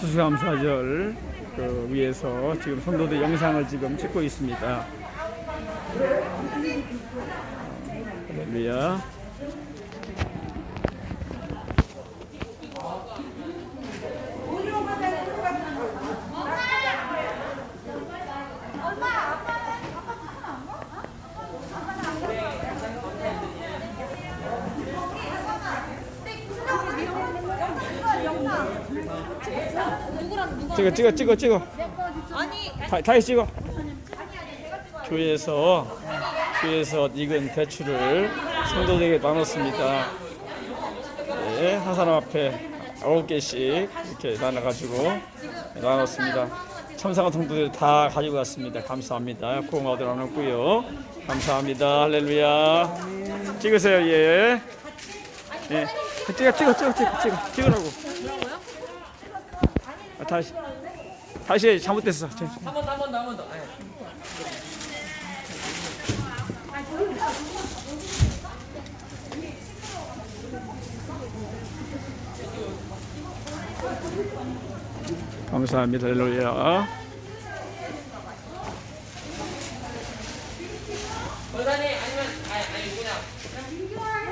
추수감사절 그 위에서 지금 성도들 영상을 지금 찍고 있습니다. 할렐루야. 찍어 찍어 찍어 찍어. 다, 다시 찍어. 교회에서 교회에서 익은 배추를 성도들에게 나눴습니다. 네, 한 사람 앞에 아홉 개씩 이렇게 나눠가지고 나눴습니다. 참상한 성도들 다 가지고 갔습니다. 감사합니다. 고마워도 나눴고요. 감사합니다. 할렐루야. 찍으세요, 예. 예. 찍어, 찍어, 찍어, 찍어, 찍어, 찍으라고. 다시 다시 잘못됐어. 한 번 더, 한 번 더, 한 번 더. 네. 감사합니다. 렐루야. 아니면 아니 그냥